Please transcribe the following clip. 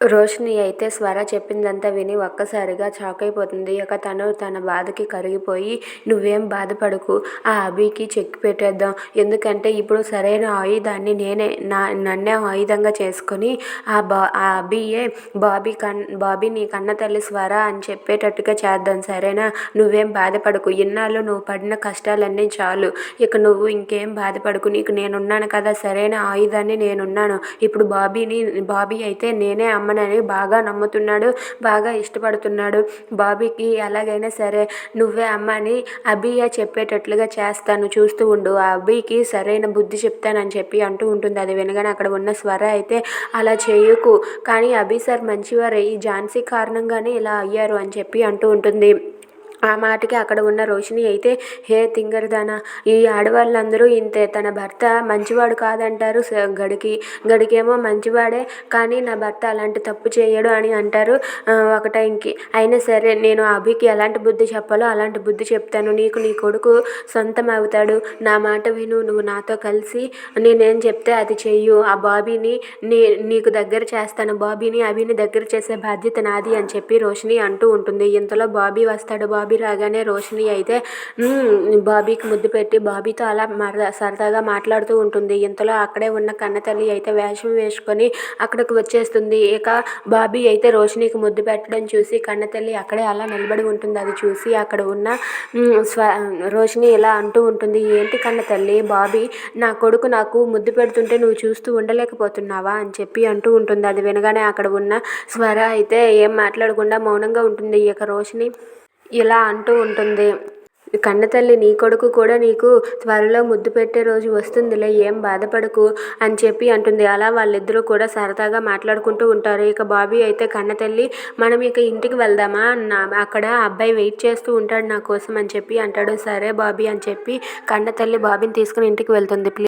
రోషిణి అయితే స్వర చెప్పిందంతా విని ఒక్కసారిగా షాకైపోతుంది. ఇక తను తన బాధకి కరిగిపోయి నువ్వేం బాధపడకు. ఆ అభికి చెక్ పెట్టేద్దాం. ఎందుకంటే ఇప్పుడు సరైన ఆయుధాన్ని నేనే నా నన్నే ఆయుధంగా చేసుకొని ఆ బా ఆ అభియే బాబీ కన్ బాబీ నీ కన్నతల్లి స్వర అని చెప్పేటట్టుగా చేద్దాం సరేనా? నువ్వేం బాధపడకు. ఇన్నాళ్ళు నువ్వు పడిన కష్టాలన్నీ చాలు. ఇక నువ్వు ఇంకేం బాధపడకు. నీకు నేనున్నాను కదా సరైన ఆయుధాన్ని నేనున్నాను. ఇప్పుడు బాబీని బాబీ అయితే నేనే అమ్మనని బాగా నమ్ముతున్నాడు. బాగా ఇష్టపడుతున్నాడు. బాబీకి ఎలాగైనా సరే నువ్వే అమ్మ అని అభియ చెప్పేటట్లుగా చేస్తాను చూస్తూ ఉండు. ఆ అభికి సరైన బుద్ధి చెప్తానని చెప్పి అంటూ ఉంటుంది. అది వినగానే అక్కడ ఉన్న స్వర అయితే అలా చేయకు. కానీ అభి సార్ మంచివారే. ఈ ఝాన్సీ కారణంగానే ఇలా అయ్యారు అని చెప్పి అంటూ ఉంటుంది. ఆ మాటకి అక్కడ ఉన్న రోషిని అయితే హే తింగరదానా ఈ ఆడవాళ్ళందరూ ఇంతే తన భర్త మంచివాడు కాదంటారు గడికి గడికేమో మంచివాడే కానీ నా భర్త అలాంటి తప్పు చేయడు అని అంటారు ఒక టైంకి అయినా సరే నేను అభికి ఎలాంటి బుద్ధి చెప్పాలో అలాంటి బుద్ధి చెప్తాను నీకు నీ కొడుకు సొంతం అవుతాడు. నా మాట విను నువ్వు నాతో కలిసి నేనేం చెప్తే అది చెయ్యు. ఆ బాబీని నీ నీకు దగ్గర చేస్తాను బాబీని అభిని దగ్గర చేసే బాధ్యత నాది అని చెప్పి రోషిని అంటూ ఉంటుంది. ఇంతలో బాబీ వస్తాడు బాబీ రాగానే రోషిని అయితే బాబీకి ముద్దు పెట్టి బాబీతో అలా మరదా సరదాగా మాట్లాడుతూ ఉంటుంది. ఇంతలో అక్కడే ఉన్న కన్నతల్లి అయితే వేషం వేసుకొని అక్కడికి వచ్చేస్తుంది. ఇక బాబీ అయితే రోషినికి ముద్దు పెట్టడం చూసి కన్నతల్లి అక్కడే అలా నిలబడి ఉంటుంది. అది చూసి అక్కడ ఉన్న స్వ రోషిని ఇలా అంటూ ఉంటుంది ఏంటి కన్నతల్లి బాబీ నా కొడుకు నాకు ముద్దు పెడుతుంటే నువ్వు చూస్తూ ఉండలేకపోతున్నావా? అని చెప్పి అంటూ ఉంటుంది. అది వినగానే అక్కడ ఉన్న స్వర అయితే ఏం మాట్లాడకుండా మౌనంగా ఉంటుంది. ఈ యొక్క రోషిని ఇలా అంటూ ఉంటుంది. కన్నతల్లి నీ కొడుకు కూడా నీకు త్వరలో ముద్దు పెట్టే రోజు వస్తుందిలే ఏం బాధపడకు అని చెప్పి అంటుంది. అలా వాళ్ళిద్దరూ కూడా సరదాగా మాట్లాడుకుంటూ ఉంటారు. ఇక బాబీ అయితే కన్నతల్లి మనం ఇక ఇంటికి వెళ్దామా? నా అక్కడ అబ్బాయి వెయిట్ చేస్తూ ఉంటాడు నా కోసం అని చెప్పి అంటాడు. సరే బాబీ అని చెప్పి కన్నతల్లి బాబీని తీసుకుని ఇంటికి వెళ్తుంది. ప్లీజ్